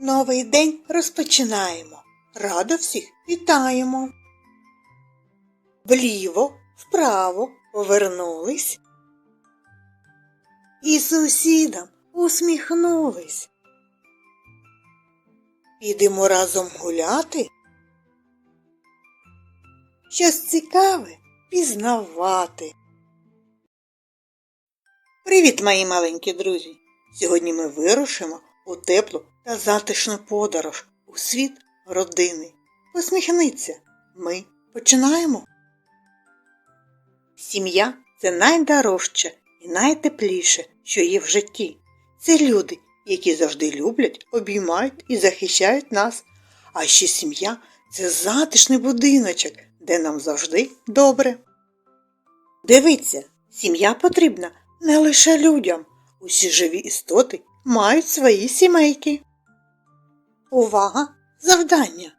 Новий день розпочинаємо. Радо всіх вітаємо. Вліво, вправо повернулись. І сусідам усміхнулись. Підемо разом гуляти. Щось цікаве пізнавати. Привіт, мої маленькі друзі! Сьогодні ми вирушимо у теплу та затишну подорож у світ родини. Посміхниться. Ми починаємо. Сім'я це найдорожче і найтепліше, що є в житті. Це люди, які завжди люблять, обіймають і захищають нас. А ще сім'я це затишний будиночок, де нам завжди добре. Дивіться, сім'я потрібна не лише людям. Усі живі істоти мають свої сімейки. Увага! Завдання!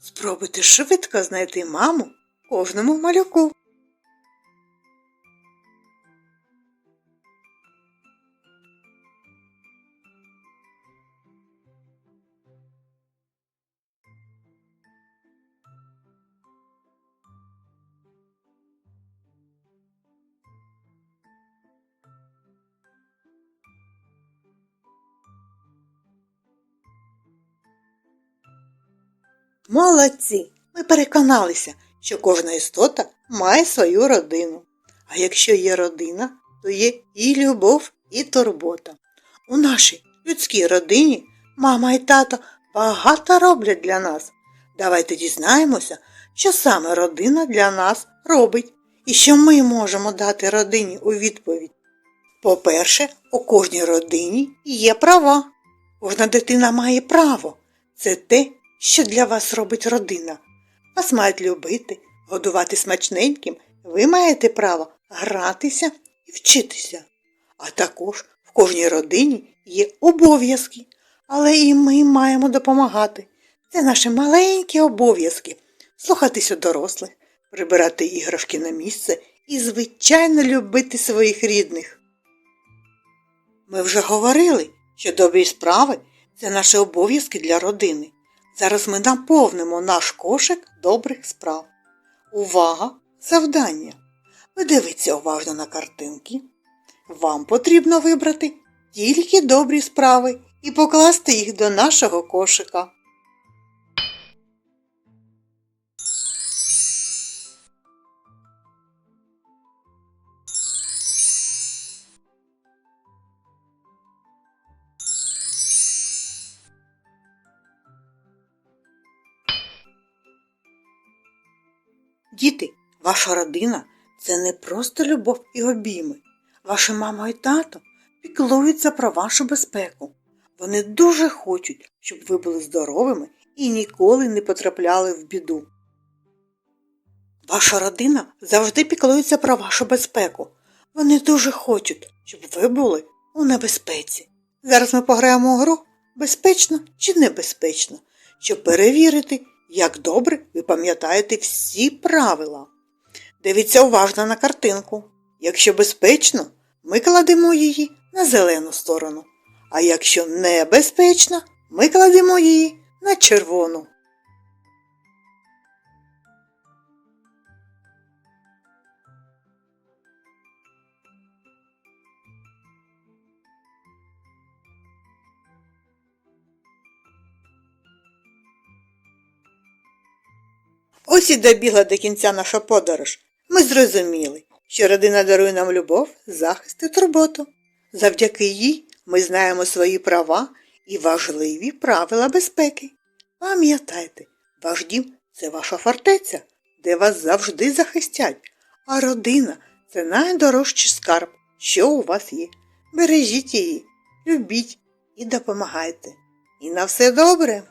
Спробуйте швидко знайти маму кожному малюку. Молодці! Ми переконалися, що кожна істота має свою родину. А якщо є родина, то є і любов, і турбота. У нашій людській родині мама і тато багато роблять для нас. Давайте дізнаємося, що саме родина для нас робить і що ми можемо дати родині у відповідь. По-перше, у кожній родині є права. Кожна дитина має право. Це те, що для вас робить родина. Вас мають любити, годувати смачненьким, ви маєте право гратися і вчитися. А також в кожній родині є обов'язки, але і ми маємо допомагати. Це наші маленькі обов'язки слухатися дорослих, прибирати іграшки на місце і, звичайно, любити своїх рідних. Ми вже говорили, що добрі справи це наші обов'язки для родини. Зараз ми наповнимо наш кошик добрих справ. Увага! Завдання! Ви дивіться уважно на картинки. Вам потрібно вибрати тільки добрі справи і покласти їх до нашого кошика. Діти, ваша родина це не просто любов і обійми. Ваша мама і тато піклуються про вашу безпеку. Вони дуже хочуть, щоб ви були здоровими і ніколи не потрапляли в біду. Ваша родина завжди піклується про вашу безпеку. Вони дуже хочуть, щоб ви були у небезпеці. Зараз ми пограємо у гру безпечно чи небезпечно, щоб перевірити, як добре ви пам'ятаєте всі правила. Дивіться уважно на картинку. Якщо безпечно, ми кладемо її на зелену сторону, а якщо небезпечно, ми кладемо її на червону. Ось і добігла до кінця наша подорож. Ми зрозуміли, що родина дарує нам любов, захист і турботу. Завдяки їй ми знаємо свої права і важливі правила безпеки. Пам'ятайте, ваш дім це ваша фортеця, де вас завжди захистять, а родина це найдорожчий скарб, що у вас є. Бережіть її, любіть і допомагайте. І на все добре!